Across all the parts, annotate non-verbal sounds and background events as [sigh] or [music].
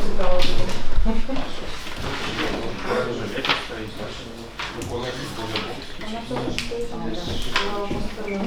цікаво було. [laughs] Вона теж стоїть.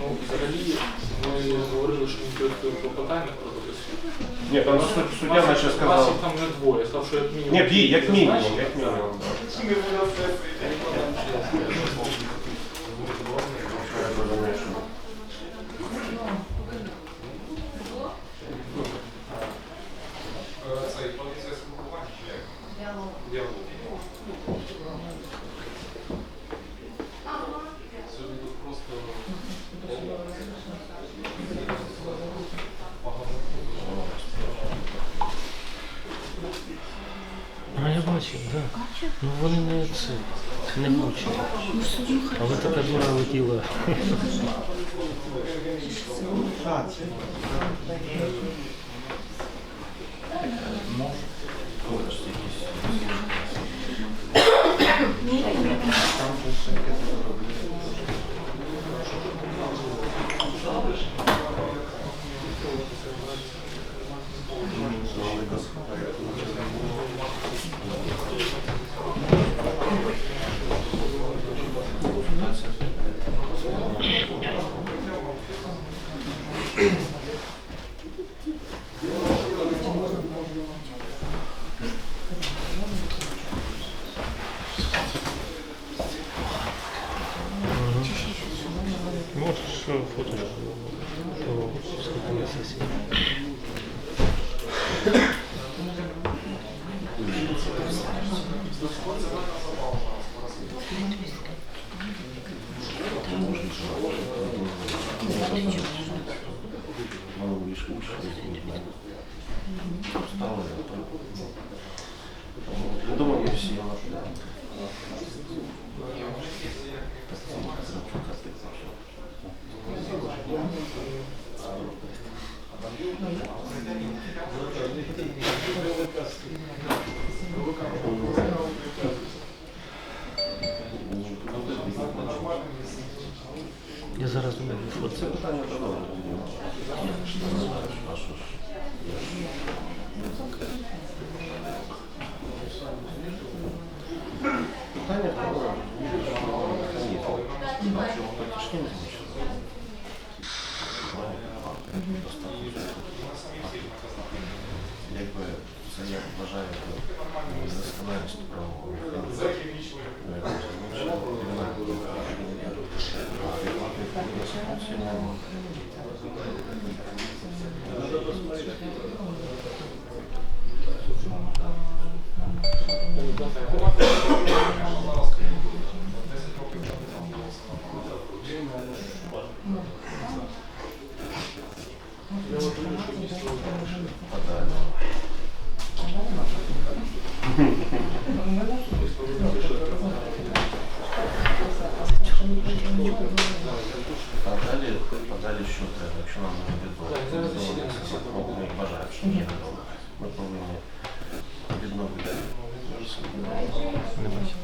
Ну, взагалі, ми говорили, що він працює клопотання про дописку. Ні, там же ну, суд- суддя наче Нас їх там вже двоє, став, що як мінімум. Ні, як мінімум, як мінімум. да. така дура летіла. Я думаю, не всі. Thank you. Питання про Якби це я вважаю досконалість правового правового. Não, não, não. Не бачу.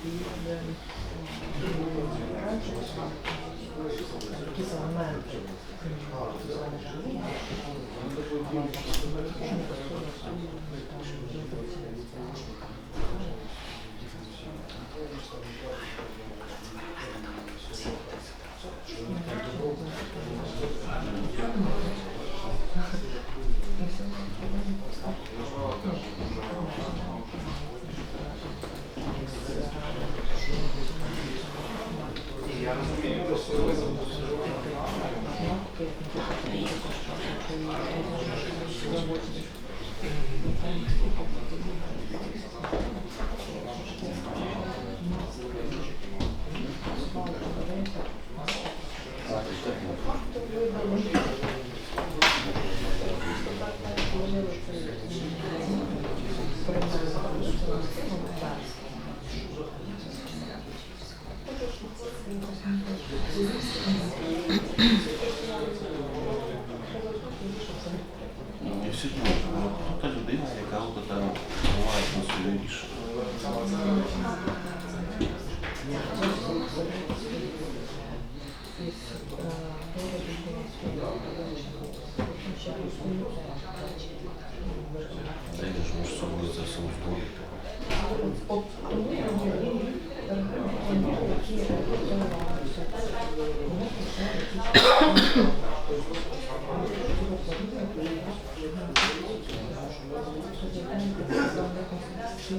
І всі думають, ну, хто та людина, яка от там буває на своє рішення. Та й ж може собою це все узгодити. Вже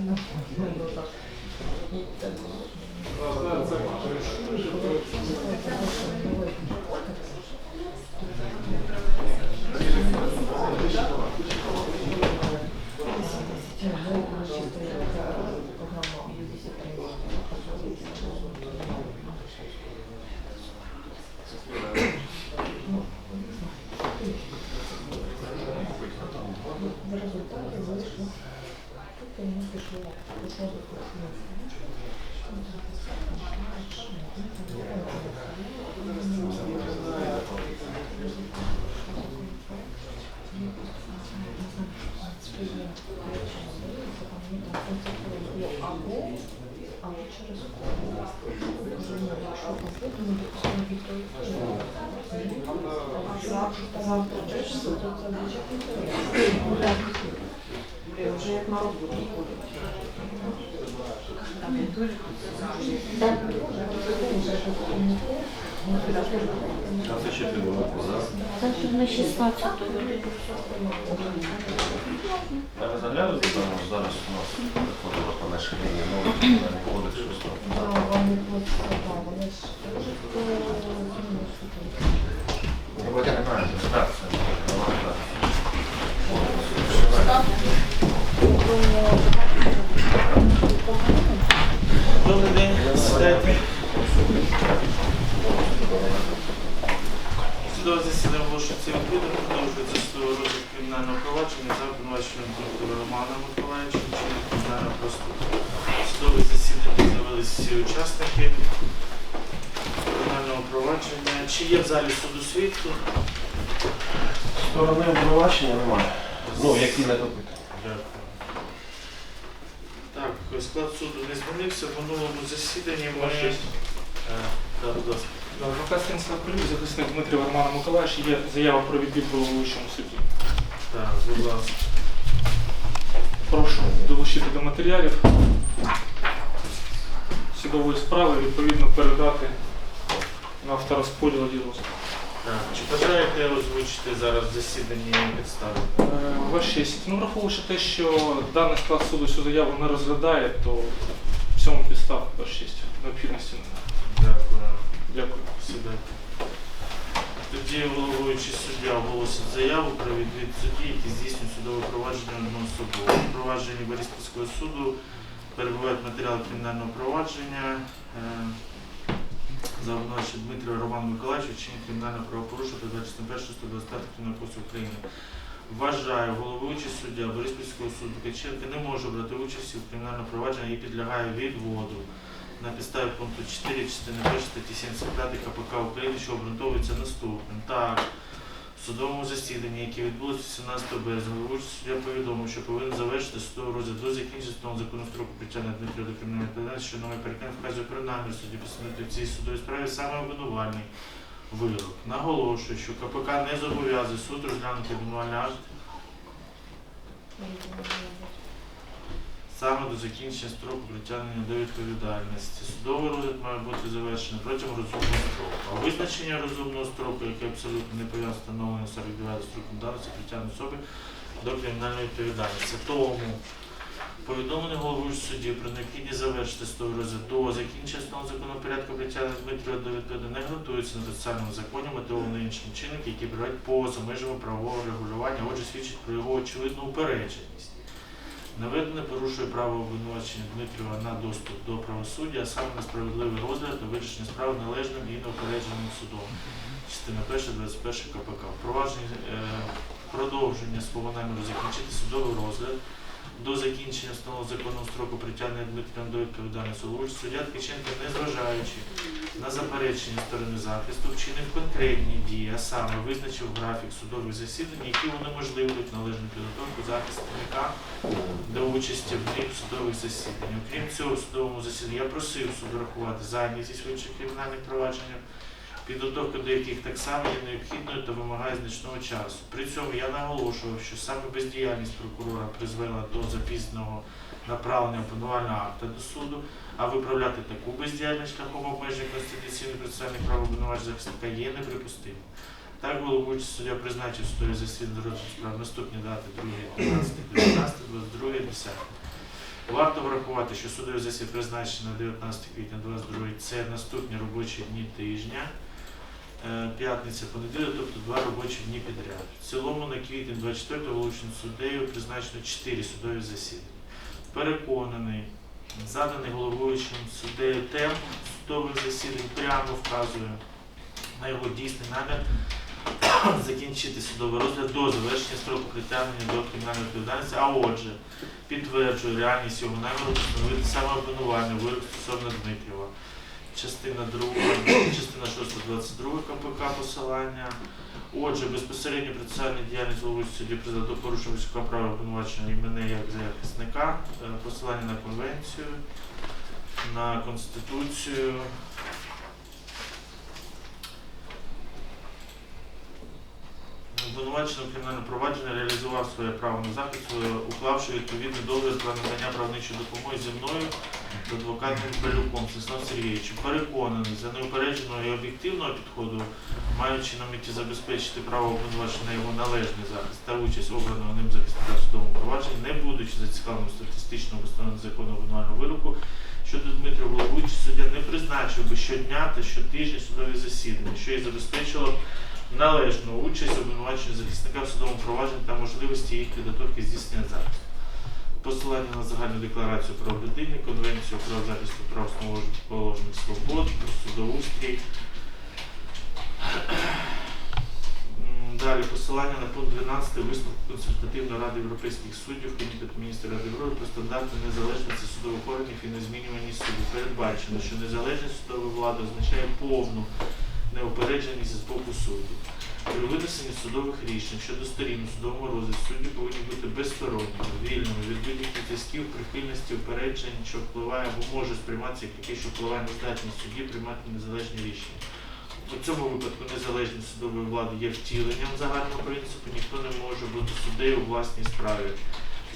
як на роботу. А це ще півроку, так? Завтра на 16 А ви заглянули там зараз у нас виходило по нашій лінії новий кримінальний кодекс, що став? Да, вони от, да, вони ж Громадяни реєстрація. Добрий день, сідайте. Судове засідання оголошується відкритим, продовжується судовий розгляд кримінального провадження за обвинуваченням доктора Романа Миколаївича, вчинення кримінального проступку. Судове засідання з'явилися всі учасники. кримінального провадження. Чи є в залі суду свідки? Сторони обвинувачення немає. Ну, які не допитані. Дякую. Так, склад суду не змінився. В минулому засіданні ми... Честь. Е, да, будь ласка. Адвокат Станіслав Прилюк, захисник Дмитрий Романа Миколаївич, є заява про відбір в головуючому суді. Так, будь ласка. Прошу долучити до матеріалів судової справи, відповідно передати на авторозподіл. Так, чи бажаєте озвучити зараз в засіданні підстави? Е, Ваша честь, ну враховуючи те, що даний склад суду цю заяву не розглядає, то в цьому підстав, ваша честь, необхідності немає. Дякую. Дякую. Сідайте. Тоді головуючий суддя оголосить заяву про відвід судді, який здійснює судове провадження одноособово. У провадженні Бориспільського суду перебувають матеріали кримінального провадження. Е, За обвинувачення Дмитрія Романа Миколаївича вчинення кримінального правопорушення передбачено 1 125 Кримінального кодексу України. Вважаю, головуючий суддя Бориспільського суду Ткаченко не може брати участі у кримінальному провадженні і підлягає відводу на підставі пункту 4 частини 1 статті 75 КПК України, що обґрунтовується наступним. Так, в судовому засіданні, яке відбулося 17 березня, головуючий суддя повідомив, що повинен завершити судовий розгляд до закінчення судового закону строку притягнення Дмитрія до кримінальної відповідальності, що новий перекон вказує про намір судді постановити в цій судовій справі саме обвинувальний вирок. Наголошую, що КПК не зобов'язує суд розглянути обвинувальний акт саме до закінчення строку притягнення до відповідальності. Судовий розгляд має бути завершений протягом розумного строку. А визначення розумного строку, яке абсолютно не пов'язано встановлення 49 строком давності притягнення особи до кримінальної відповідальності. Тому повідомлення головуючого судді про необхідність завершити судовий розгляд до закінчення основного закону порядку притягнення Дмитрія до відповідальності не ґрунтується на процесуальному законі, мотивовано іншим чином, які беруть поза межами правового регулювання, отже свідчить про його очевидну упередженість. Наведене порушує право обвинувачення Дмитріва на доступ до правосуддя, а саме на справедливий розгляд та вирішення справ належним і неупередженим судом. Частина 1, 21 КПК. Впровадження е, продовження свого наміру закінчити судовий розгляд до закінчення встановленого законом строку притягнення Дмитрія до відповідальності суддя Ткаченко, незважаючи на заперечення сторони захисту, вчинив конкретні дії, а саме визначив графік судових засідань, які унеможливлюють належну підготовку захисника до участі в них судових засідань. Окрім цього, судовому засіданні я просив суд рахувати зайнятість в інших кримінальних провадженнях, підготовка до яких так само є необхідною та вимагає значного часу. При цьому я наголошував, що саме бездіяльність прокурора призвела до запізного направлення обвинувального акта до суду, а виправляти таку бездіяльність шляхом обмеження конституційних процесуальних прав обвинувачення захисника є неприпустимим. Так, головуючий суддя призначив судові засідання розгляду справ наступні дати 2, 12, 19, 22, 10. Варто врахувати, що судові засідання призначені на 19 квітня 22 це наступні робочі дні тижня. Е, П'ятниця, понеділок, тобто два робочі дні підряд. В цілому на квітень 24 вилученим суддею призначено 4 судові засідання. Переконаний, заданий головуючим суддею темп судових засідань прямо вказує на його дійсний намір [coughs] закінчити судовий розгляд до завершення строку притягнення до кримінальної відповідальності, а отже, підтверджує реальність його наміру встановити саме обвинувальний вирок стосовно Дмитрієва. Частина 2, частина 6, 22 КПК посилання. Отже, безпосередньо процесуальна діяльність головуючого судді призвела до порушення військового права обвинувачення і мене як захисника, е, посилання на конвенцію, на конституцію. Обвинувачений у кримінальному провадженні реалізував своє право на захист, е, уклавши відповідний договір про надання правничої допомоги зі мною з адвокатом Балюком Станіславом Сергійовичем. Переконаний за неупередженого і об'єктивного підходу, маючи на меті забезпечити право обвинувачення на його належний захист та участь обраного ним захисника в судовому провадженні, не будучи зацікавленим статистичному встановленню закону обвинувального вироку, щодо Дмитра головуючий суддя не призначив би щодня та щотижня судові засідання, що і забезпечило належну участь обвинувачення захисника в судовому провадженні та можливості їх підготовки здійснення захисту. Посилання на загальну декларацію прав людини, Конвенцію про захист прав основоположних свобод, про судоустрій. Далі посилання на пункт 12 висновку Консультативної ради європейських суддів Комітету міністрів Ради Європи про стандарти незалежності судових органів і незмінюваність суду. Передбачено, що незалежність судової влади означає повну неопередженість з боку суддів. При винесенні судових рішень щодо сторін у судовому розгляді судді повинні бути безсторонніми, вільними від будь-яких зв'язків, прихильності, упереджень, що впливає або може сприйматися як таке, що впливає на здатність судді приймати незалежні рішення. У цьому випадку незалежність судової влади є втіленням загального принципу, ніхто не може бути суддею у власній справі.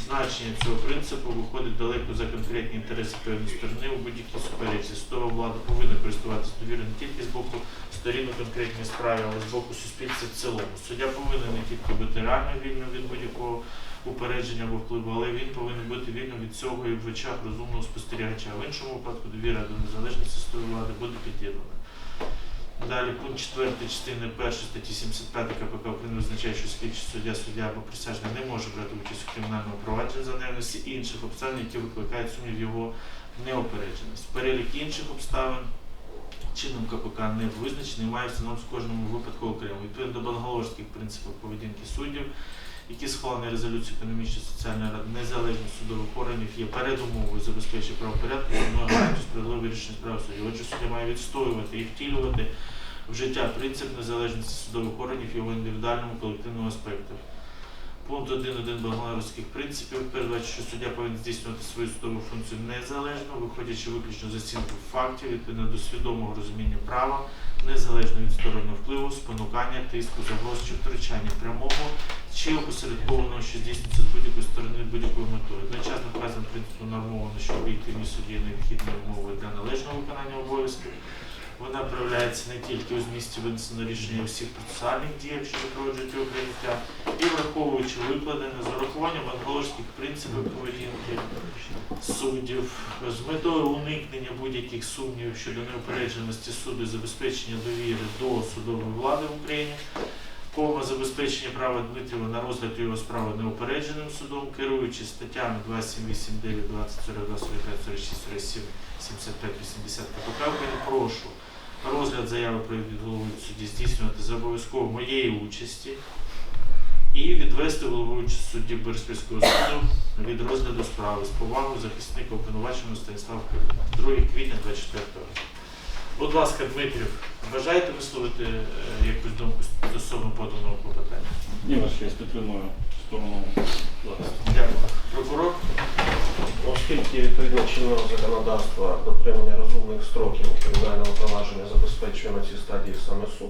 Значення цього принципу виходить далеко за конкретні інтереси певної сторони у будь-якій суперечці. Судова влада повинна користуватися довірою не тільки з боку сторін у конкретній справі, але з боку суспільства в цілому. Суддя повинен не тільки бути реально вільним від будь-якого упередження або впливу, але він повинен бути вільним від цього і в очах розумного спостерігача. В іншому випадку довіра до незалежності влади буде підірвана. Далі пункт 4 частини 1 статті 75 КПК України визначає, що слідчий суддя, суддя або присяжний не може брати участь у кримінальному провадженні за наявності інших обставин, які викликають сумнів його неопередженість. Перелік інших обставин чином КПК не визначений, має встановлюватися в кожному випадку окремо. Відповідно до бангалорських принципів поведінки суддів, які схвалені резолюцією економічної соціальної ради незалежних судових органів є передумовою забезпечення правопорядку, самої гарантії справедливого рішення справ судді. Отже, суддя має відстоювати і втілювати в життя принцип незалежності судових органів і його індивідуальному колективному аспекту. Пункт 1.1 Бангалорських принципів передбачить, що суддя повинен здійснювати свою судову функцію незалежно, виходячи виключно з оцінки фактів, відповідно до свідомого розуміння права, незалежно від стороннього впливу, спонукання, тиску, загроз чи втручання прямого чи опосередкованого, що здійснюється з будь-якої сторони будь-якою метою. Одночасно вказано принципу нормовано, що об'єктивні судді є необхідною умовою для належного виконання обов'язків. Вона проявляється не тільки у змісті винесено рішення всіх процесуальних діях, що запроваджують його прийняття, і враховуючи викладене з урахуванням англійських принципів поведінки суддів, з метою уникнення будь-яких сумнівів щодо неупередженості суду і забезпечення довіри до судової влади в Україні. Повне забезпечення права Дмитріва на розгляд його справи неупередженим судом, керуючи статтями 27, 9, 20, 42, 45, 46, 47, 75, 80 КПК, України прошу розгляд заяви про від голови судді здійснювати за обов'язково моєї участі і відвести головуючу судді Бориспільського суду від розгляду справи з повагою захисника обвинуваченого Станіслава Кирила. 2 квітня 24 року. Будь ласка, Дмитрів, бажаєте висловити е, якусь думку стосовно поданого клопотання? Ні, ваш честь, підтримую сторону. Дякую. Прокурор? Оскільки відповідно чинного законодавства дотримання розумних строків кримінального провадження забезпечує на цій стадії саме суд,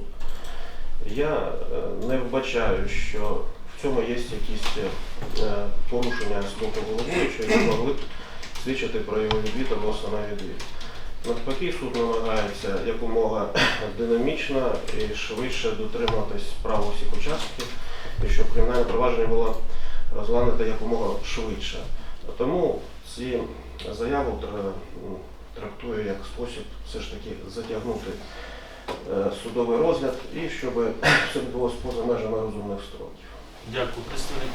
я е, не вбачаю, що в цьому є якісь е, порушення з боку головуючого, які могли б свідчити про його відвід або саме відвід. Навпаки, суд намагається якомога [clears throat] динамічно і швидше дотримуватись прав усіх учасників, і щоб кримінальне провадження було розглянуто якомога швидше. Тому ці заяву трактую як спосіб все ж таки затягнути е, судовий розгляд і щоб все відбулося поза межами розумних строків. Дякую. Представник.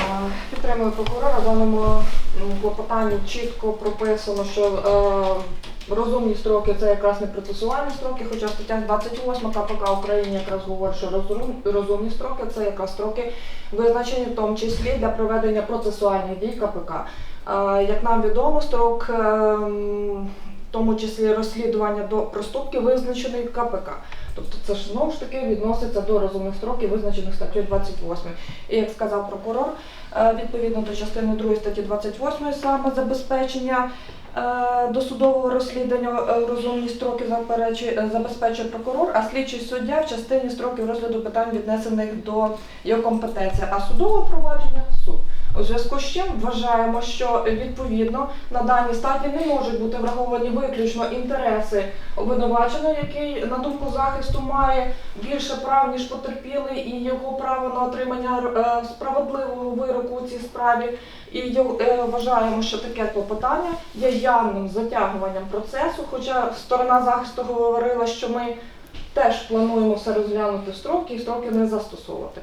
Е, Підтримую прокурора. В даному м, клопотанні чітко прописано, що е, розумні строки це якраз не процесуальні строки, хоча стаття 28 КПК України якраз говорить, що розум- розумні строки це якраз строки визначені в тому числі для проведення процесуальних дій КПК. Е, Як нам відомо, строк, е, в тому числі розслідування до проступків, визначений КПК. Тобто це ж знову ж таки відноситься до розумних строків, визначених статтею 28. І як сказав прокурор, е, відповідно до частини 2 статті 28 саме забезпечення досудового розслідування е, розумні строки е, забезпечує прокурор, а слідчий суддя в частині строків розгляду питань віднесених до його компетенції, а судове провадження суд. У зв'язку з чим вважаємо, що відповідно на даній стадії не можуть бути враховані виключно інтереси обвинуваченого, який на думку захисту має більше прав ніж потерпілий, і його право на отримання е, справедливого вироку у цій справі. І е, вважаємо, що таке клопотання є явним затягуванням процесу. Хоча сторона захисту говорила, що ми теж плануємо все розглянути строки і строки не застосовувати.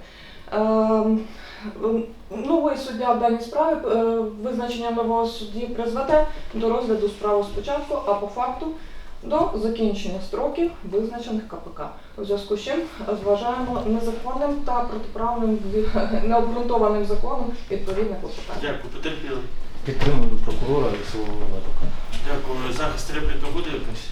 Новий суддя в даній справі е, визначення нового судді призведе до розгляду справи спочатку, а по факту до закінчення строків, визначених КПК. У зв'язку з чим вважаємо незаконним та протиправним [laughs] необґрунтованим законом відповідне клопотання. Дякую. Потерпіли. Підтримую прокурора і свого адвоката. Дякую. Захист репліка буде якась?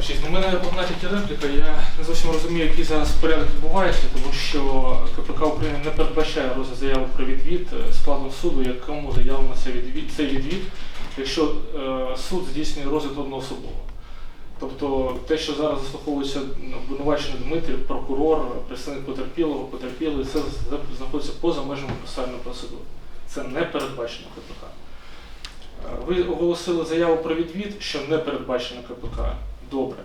Значить, У мене одна тільки репліка. Я не зовсім розумію, який зараз порядок відбувається, тому що КПК України не передбачає розгляд заяви про відвід е, складом суду, якому заявлено цей відвід, якщо е, суд здійснює розгляд одноособово. Тобто те, що зараз заслуховується обвинувачений Дмитрів, прокурор, представник потерпілого, потерпілий, це знаходиться поза межами процесуальної процедури. Це не передбачено КПК. Е, Ви оголосили заяву про відвід, що не передбачено КПК. Добре.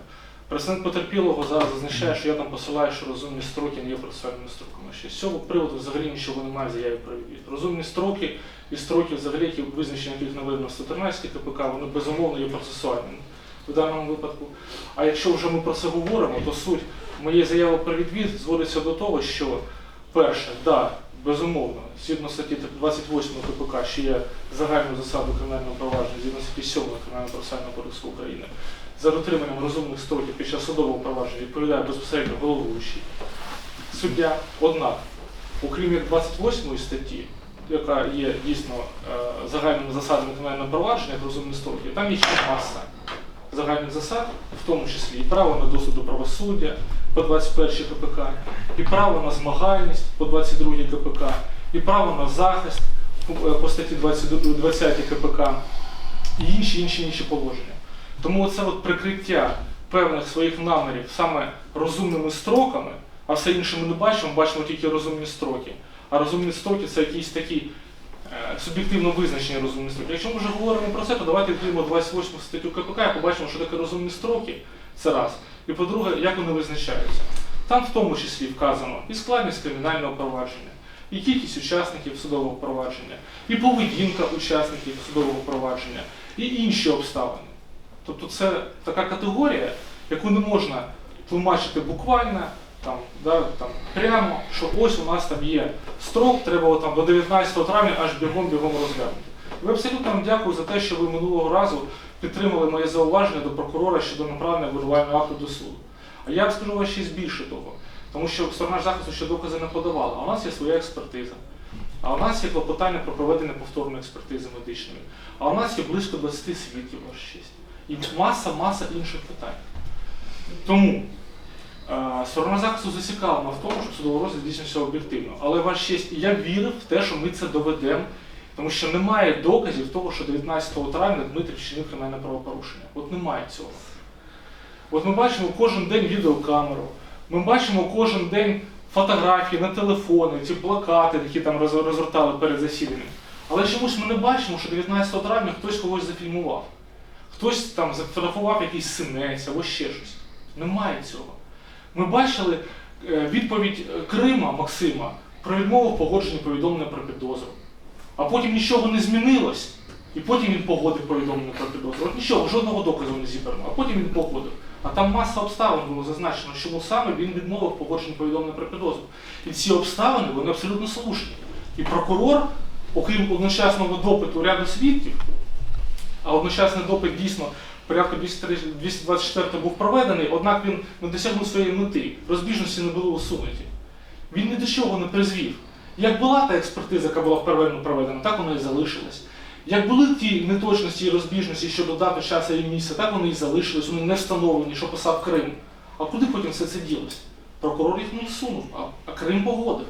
Представник потерпілого зараз зазначає, що я там посилаю, що розумні строки не є процесуальними строками. Ще з цього приводу взагалі нічого немає в заяві про відвід. Розумні строки і строки, взагалі, які визначені яких наведено в 113 КПК, вони безумовно є процесуальними в даному випадку. А якщо вже ми про це говоримо, то суть моєї заяви про відвід зводиться до того, що перше, да, безумовно, згідно статті 28 КПК, що є загальною засадою кримінального провадження, згідно статті 7 Кримінального процесуального кодексу України, за дотриманням розумних строків під час судового провадження відповідає безпосередньо головуючий суддя. Однак, окрім як 28 статті, яка є дійсно е, загальними засадами кримінального провадження, як розумні строки, там є ще маса загальних засад, в тому числі і право на доступ до правосуддя по 21 КПК, і право на змагальність по 22 КПК, і право на захист по- по статті 20 20 КПК, і інші інші інші положення. Тому це от прикриття певних своїх намірів саме розумними строками, а все інше ми не бачимо, бачимо тільки розумні строки. А розумні строки це якісь такі е, суб'єктивно визначені розумні строки. Якщо ми вже говоримо про це, то давайте відкриємо 28 статтю КПК і побачимо, що таке розумні строки. Це раз. І по-друге, як вони визначаються. Там в тому числі вказано і складність кримінального провадження, і кількість учасників судового провадження, і поведінка учасників судового провадження, і інші обставини. Тобто це така категорія, яку не можна тлумачити буквально, там, да, там, прямо, що ось у нас там є строк, треба там, до 19 травня аж бігом-бігом розглянути. Ви абсолютно вам дякую за те, що ви минулого разу підтримали моє зауваження до прокурора щодо направлення обвинувального акту до суду. А я вам скажу вам ще більше того, тому що сторона захисту ще докази не подавала, а у нас є своя експертиза. А у нас є клопотання про проведення повторної експертизи медичної. А у нас є близько 20 свідків, ваша честь. І маса, маса інших питань. Тому е, сторона захисту зацікавлена в тому, щоб судовий розгляд здійснився об'єктивно. Але ваша честь, я вірив в те, що ми це доведемо, тому що немає доказів того, що 19 травня Дмитрий вчинив кримінальне правопорушення. От немає цього. От ми бачимо кожен день відеокамеру, ми бачимо кожен день фотографії на телефони, ці плакати, які там розгортали перед засіданням. Але чомусь ми не бачимо, що 19 травня хтось когось зафільмував. Хтось там зафотографував якийсь синець або ще щось. Немає цього. Ми бачили е, відповідь Крима Максима про відмову в погодженні повідомлення про підозру. А потім нічого не змінилось, і потім він погодив повідомлення про підозру. От нічого, жодного доказу не зібрано, а потім він погодив. А там маса обставин було зазначено, чому саме він відмовив в погодженні повідомлення про підозру. І ці обставини вони абсолютно слушні. І прокурор, окрім одночасного допиту ряду свідків, а одночасний допит дійсно порядку 203 224 був проведений, однак він не досягнув своєї мети. Розбіжності не були усунуті. Він ні до чого не призвів. Як була та експертиза, яка була первинно проведена, так вона і залишилась. Як були ті неточності і розбіжності щодо дати часу і місця, так вони і залишились, вони не встановлені, що писав Крим. А куди потім все це ділося? Прокурор їх не всунув, а, а Крим погодив.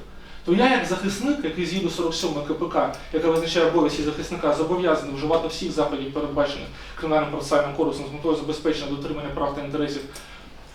То я, як захисник, який згідно 47 КПК, яка визначає обов'язки захисника, зобов'язаний вживати всіх заходів, передбачених кримінальним процесуальним кодексом з метою забезпечення дотримання прав та інтересів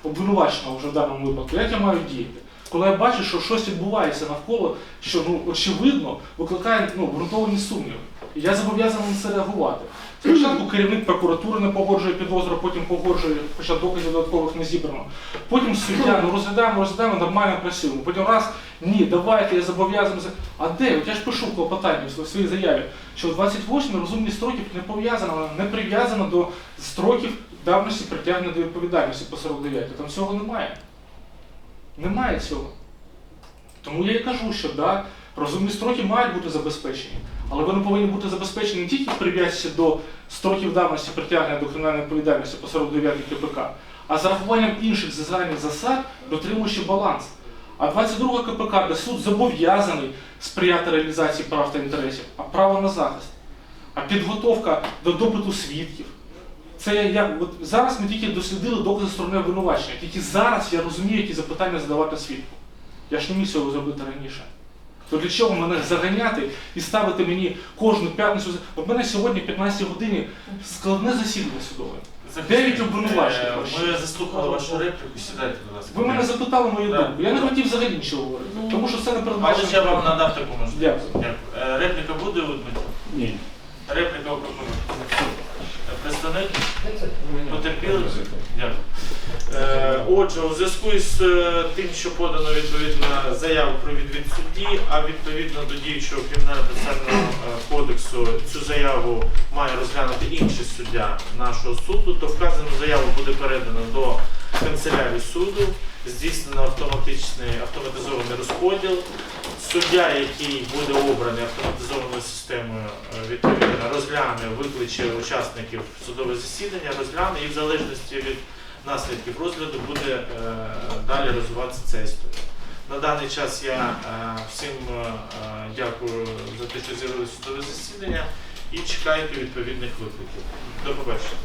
обвинуваченого вже в даному випадку, як я маю діяти? Коли я бачу, що щось відбувається навколо, що ну очевидно викликає ну, ґрунтовані сумніви. І я зобов'язаний на це реагувати. Спочатку керівник прокуратури не погоджує підозру, потім погоджує, хоча доказів додаткових не зібрано. Потім суддя, ну розглядаємо, розглядаємо, нормально працюємо. Потім раз, ні, давайте, я зобов'язаний. за- А де? От я ж пишу в клопотанні в своїй заяві, що 28 розумні строків не пов'язано, не прив'язано до строків давності притягнення до відповідальності по 49. Там цього немає. Немає цього. Тому я і кажу, що да, розумні строки мають бути забезпечені, але вони повинні бути забезпечені не тільки в прив'язці до строків давності притягнення до кримінальної відповідальності по 49 КПК, а з рахуванням інших загальних засад, дотримуючи баланс. А 22 КПК, де суд зобов'язаний сприяти реалізації прав та інтересів, а право на захист, а підготовка до допиту свідків. це як от зараз ми тільки дослідили докази сторони обвинувачення. Тільки зараз я розумію, які запитання задавати свідку. Я ж не міг цього зробити раніше. То для чого мене заганяти і ставити мені кожну п'ятницю? От мене сьогодні, в 15 годині, складне засідання судове. Дев'ять обвинувачень Е. Ми заслухали вашу репліку, сідайте, будь ласка. Ви мене запитали мою Да. думку. Я не хотів взагалі нічого говорити, тому що це не Але передбачено. ж я вам надав таку можливість. Дякую. Дякую. Е, Репліка буде у Дмитра? Ні. Репліка у прокурора. Представник? Потерпіли? Дякую. Е, Отже, у зв'язку з е, тим, що подано відповідна заява про відвід судді, а відповідно до діючого кримінально-процесуального е, кодексу цю заяву має розглянути інший суддя нашого суду, то вказану заяву буде передано до канцелярії суду, здійснено автоматичний автоматизований розподіл. Суддя, який буде обраний автоматизованою системою, відповідно розгляне, викличе учасників судового засідання, розгляне і в залежності від наслідків розгляду буде е, далі розвиватися ця історія. На даний час я е, всім е, дякую за те, що з'явилися судове засідання і чекайте відповідних викликів. До побачення.